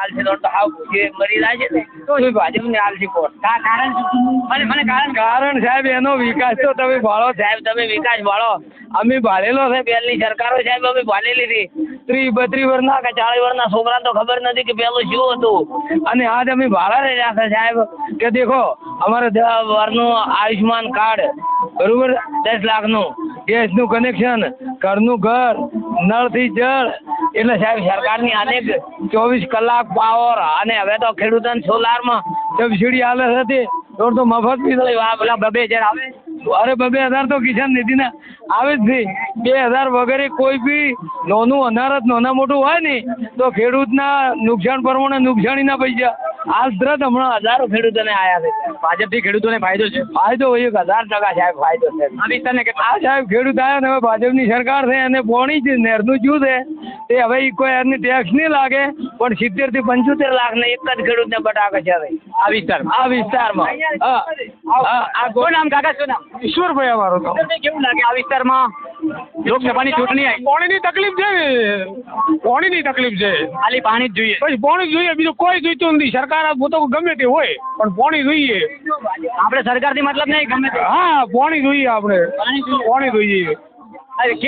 આલસી તો તો હાવ જે મરી જાય છે ને તો એ ભાજપને આલસી કોણ? કા- કારણ મને મને કારણ કારણ સાહેબ એનો વિકાસ તો તમે ભાળો. સાહેબ તમે વિકાસ ભાળો. અમે ભાળેલો છે પહેલી સરકારો સાહેબ અમે ભાળેલી હતી. ત્રીસ બત્રીસ વર્ષના કે ચાલીસ વર્ષના છોકરા તો ખબર નથી કે પેલું શું હતું. અને આજ અમે ભાડા રહ્યા છે સાહેબ. કે દેખો અમારે વારનું આયુષ્યમાન આયુષ્માન કાર્ડ બરોબર દસ લાખનું ગેસનું કનેક્શન ઘરનું ઘર નળથી જળ એટલે સાહેબ સરકારની અનેક ચોવીસ કલાક પાવર અને હવે તો ખેડૂતોને સોલારમાં સબસિડી સબસીડી હતી તો તો મફત બી થઈ પેલા બબે હજાર આવે અરે બબે હજાર તો કિસાન નિધિના આવે જ નહીં. બે હજાર વગેરે કોઈ બી નાનું અનારત નાના મોટું હોય ને તો ખેડૂતના નુકસાન પ્રમાણે નુકસાનીના પૈસા. હાલ તરત હમણાં હજારો ખેડૂતોને આયા છે. ભાજપથી ખેડૂતોને ફાયદો છે? ફાયદો એક હજાર ટકા સાહેબ ફાયદો છે. આ સાહેબ ખેડૂત આવ્યા ને હવે ભાજપની સરકાર છે અને પોણી જ નહેરનું જ્યુ છે? તે હવે કોઈ એની ટેક્સ નહીં લાગે પણ સિત્તેરથી પંચોતેર લાખ લાખને એક જ ખેડૂતને બટાકે છે હવે. આ વિસ્તાર આ વિસ્તારમાં. હા. હા. આ શું નામ કાકા શું નામ? ઈશ્વરભાઈ અમારો તો. કેવું લાગે આ વિસ્તારમાં? લોકસભાની ચૂંટણી આવી. પાણીની તકલીફ છે. પાણીની તકલીફ છે. ખાલી પાણી જ જોઈએ. પછી પાણી જોઈએ બીજું કોઈ જોઈતું નથી. સરકાર તો ગમે તે હોય પણ પાણી જોઈએ. આપણે સરકારથી મતલબ નહીં ગમે તે. હા પાણી જોઈએ આપણે. પાણી જોઈએ.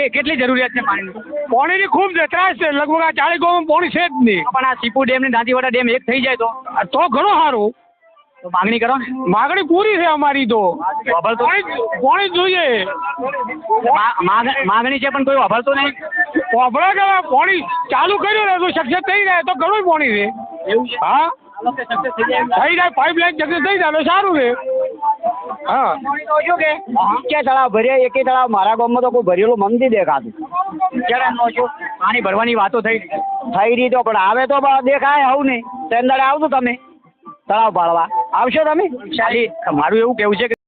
કેટલી જરૂરિયાત છે પાણીની? પાણીની ખૂબ ત્રાસ છે. લગભગ આ ચાળી ગામમાં પાણી છે જ નહીં. પણ આ સીપુ ડેમ ને દાંતીવાડા ડેમ એક થઈ જાય તો? તો ઘણું સારું. તો માગણી કરો માગણી પૂરી છે અમારી તો. પાણી જોઈએ. માગણી છે પણ કોઈ વાપરતો નહીં? વાપરા કે પાણી ચાલુ કર્યું ને તો સક્સેસ થઈ જાય તો ઘણું પાણી છે. હા? થઈ જાય પાઇપલાઇન સક્સેસ થઈ જાય તો સારું છે. હા. પાણી કે કે તળાવ ભર્યા એકે તળાવ મારા ગામમાં તો કોઈ ભરેલું મન નથી દેખાતું. ક્યારે પાણી ભરવાની વાતો થઈ થઈ રહી તો પણ આવે તો દેખાય આવું નહીં. તેમ દાડે આવશો તમે તળાવ પાડવા. આવશો તમે? ખાલી મારું એવું કેવું છે કે